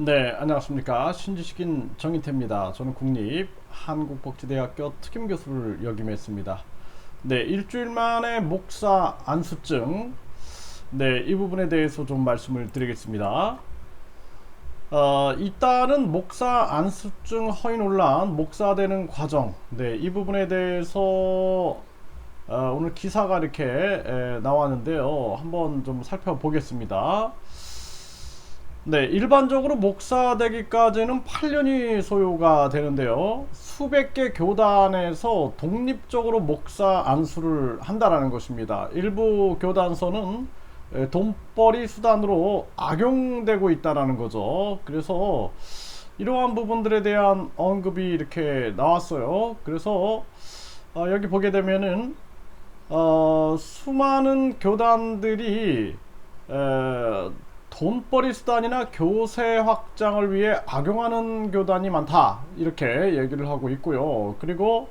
네, 안녕하십니까. 신지식인 정인태입니다. 저는 국립 한국복지대학교 특임교수를 역임했습니다. 네, 일주일 만에 목사 안수증. 네, 이 부분에 대해서 좀 말씀을 드리겠습니다. 어, 일단은 목사 안수증 허위 논란, 목사 되는 과정. 네, 이 부분에 대해서 어, 오늘 기사가 이렇게 에, 나왔는데요. 한번 좀 살펴보겠습니다. 네, 일반적으로 목사 되기까지는 8년이 소요가 되는데요. 수백 개 교단에서 독립적으로 목사 안수를 한다라는 것입니다. 일부 교단서는 에, 돈벌이 수단으로 악용되고 있다라는 거죠. 그래서 이러한 부분들에 대한 언급이 이렇게 나왔어요. 그래서 어, 여기 보게 되면은 어, 수많은 교단들이 에, 돈벌이 수단이나 교세 확장을 위해 악용하는 교단이 많다 이렇게 얘기를 하고 있고요. 그리고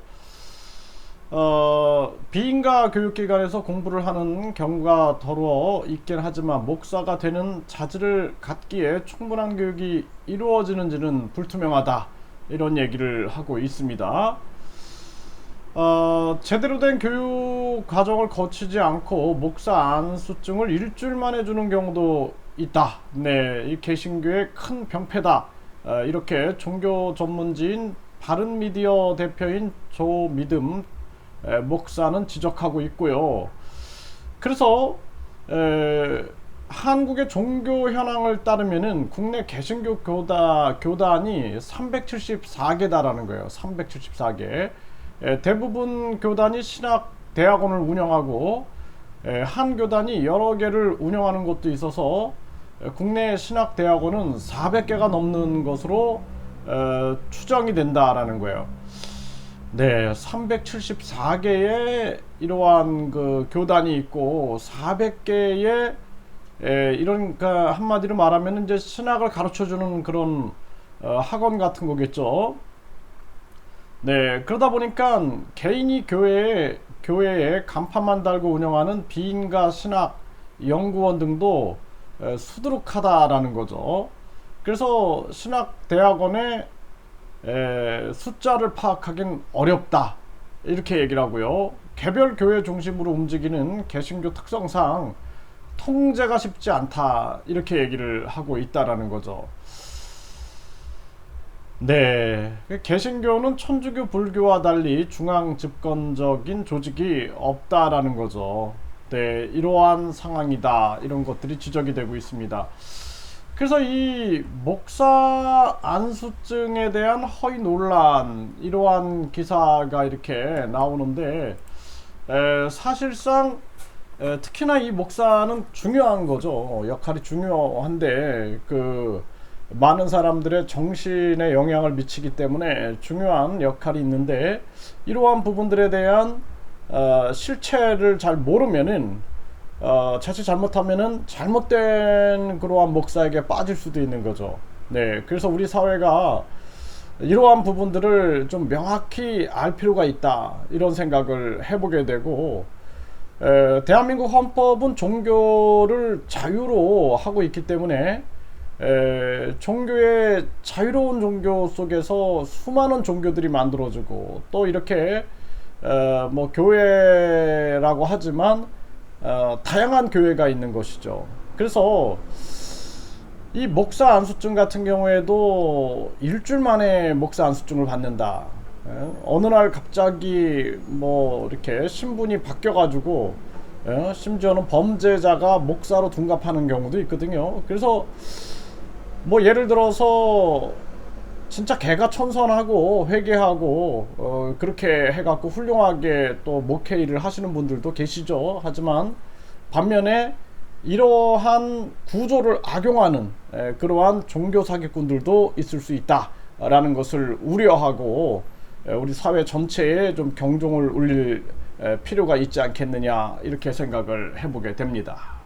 어, 비인가 교육기관에서 공부를 하는 경우가 더러 있긴 하지만 목사가 되는 자질을 갖기에 충분한 교육이 이루어지는지는 불투명하다 이런 얘기를 하고 있습니다. 어, 제대로 된 교육 과정을 거치지 않고 목사 안수증을 일주일 만에 주는 경우도 있다. 네, 이 개신교의 큰 병폐다. 어, 이렇게 종교 전문지인 바른 미디어 대표인 조미듬 에, 목사는 지적하고 있고요. 그래서 에, 한국의 종교 현황을 따르면은 국내 개신교 교다, 교단이 374개다라는 거예요. 374개. 에, 대부분 교단이 신학 대학원을 운영하고 에, 한 교단이 여러 개를 운영하는 곳도 있어서 에, 국내 신학 대학원은 400개가 넘는 것으로 에, 추정이 된다라는 거예요. 네, 374개의 이러한 그 교단이 있고 400개의 에, 이런 그 한마디로 말하면 이제 신학을 가르쳐 주는 그런 어, 학원 같은 거겠죠. 네, 그러다 보니까 개인이 교회에 교회에 간판만 달고 운영하는 비인가 신학 연구원 등도 에, 수두룩하다라는 거죠. 그래서 신학 대학원에 에, 숫자를 파악하긴 어렵다 이렇게 얘기를 하고요. 개별 교회 중심으로 움직이는 개신교 특성상 통제가 쉽지 않다 이렇게 얘기를 하고 있다라는 거죠. 네, 개신교는 천주교 불교와 달리 중앙 집권적인 조직이 없다라는 거죠. 네, 이러한 상황이다 이런 것들이 지적이 되고 있습니다. 그래서 이 목사 안수증에 대한 허위 논란 이러한 기사가 이렇게 나오는데 에, 사실상 에, 특히나 이 목사는 중요한 거죠. 역할이 중요한데 그 많은 사람들의 정신에 영향을 미치기 때문에 중요한 역할이 있는데 이러한 부분들에 대한 어, 실체를 잘 모르면은 어, 자칫 잘못하면은 잘못된 그러한 목사에게 빠질 수도 있는 거죠. 네, 그래서 우리 사회가 이러한 부분들을 좀 명확히 알 필요가 있다 이런 생각을 해보게 되고 에, 대한민국 헌법은 종교를 자유로 하고 있기 때문에 에, 종교의 자유로운 종교 속에서 수많은 종교들이 만들어지고 또 이렇게 에, 뭐 교회라고 하지만 어, 다양한 교회가 있는 것이죠. 그래서 이 목사 안수증 같은 경우에도 일주일 만에 목사 안수증을 받는다. 예? 어느 날 갑자기 뭐 이렇게 신분이 바뀌어가지고 예? 심지어는 범죄자가 목사로 둔갑하는 경우도 있거든요. 그래서 뭐 예를 들어서 진짜 개가 천선하고 회개하고 어, 그렇게 해갖고 훌륭하게 또 목회 일을 하시는 분들도 계시죠. 하지만 반면에 이러한 구조를 악용하는 에, 그러한 종교 사기꾼들도 있을 수 있다라는 것을 우려하고 에, 우리 사회 전체에 좀 경종을 울릴 에, 필요가 있지 않겠느냐 이렇게 생각을 해보게 됩니다.